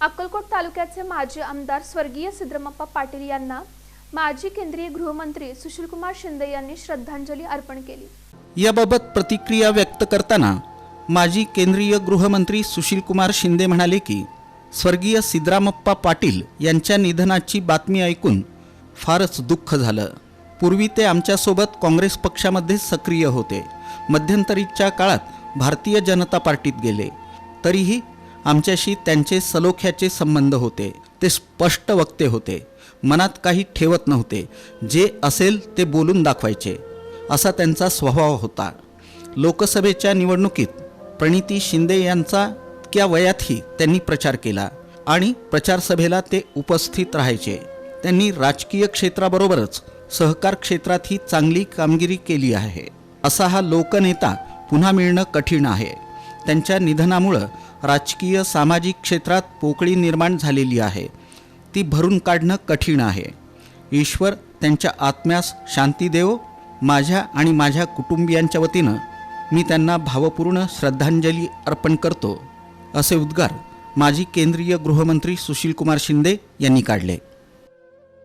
अक्कलकोट तालुक्याचे माजी आमदार स्वर्गीय सिद्धरामप्पा पाटील यांना माजी केंद्रीय गृहमंत्री सुशीलकुमार शिंदे यांनी श्रद्धांजली अर्पण केली. याबाबत प्रतिक्रिया व्यक्त करताना माजी केंद्रीय गृहमंत्री सुशीलकुमार शिंदे म्हणाले की स्वर्गीय सिद्धरामप्पा पाटील यांच्या निधनाची बातमी ऐकून फारच दुःख झालं. पूर्वी ते आमच्यासोबत काँग्रेस पक्षामध्ये सक्रिय होते. मध्यंतरीच्या काळात भारतीय जनता पार्टीत गेले. तरीही आमच्याशी त्यांचे सलोख्याचे संबंध होते. ते स्पष्ट वक्ते होते. मनात काही ठेवत नव्हते. जे असेल ते बोलून दाखवायचे. असा त्यांचा स्वभाव होता. लोकसभेच्या निवडणुकीत प्रणिती शिंदे यांचा इतक्या वयातही त्यांनी प्रचार केला आणि प्रचारसभेला ते उपस्थित राहायचे. त्यांनी राजकीय क्षेत्राबरोबरच सहकार क्षेत्रातही चांगली कामगिरी केली आहे. असा हा लोकनेता पुन्हा मिळणं कठीण आहे. त्यांच्या निधनामुळं राजकीय सामाजिक क्षेत्रात पोकळी निर्माण झालेली आहे. ती भरून काढणं कठीण आहे. ईश्वर त्यांच्या आत्म्यास शांती देवो माझ्या आणि माझ्या कुटुंबियांच्या वतीनं मी त्यांना भावपूर्ण श्रद्धांजली अर्पण करतो. असे उद्गार माजी केंद्रीय गृहमंत्री सुशीलकुमार शिंदे यांनी काढले.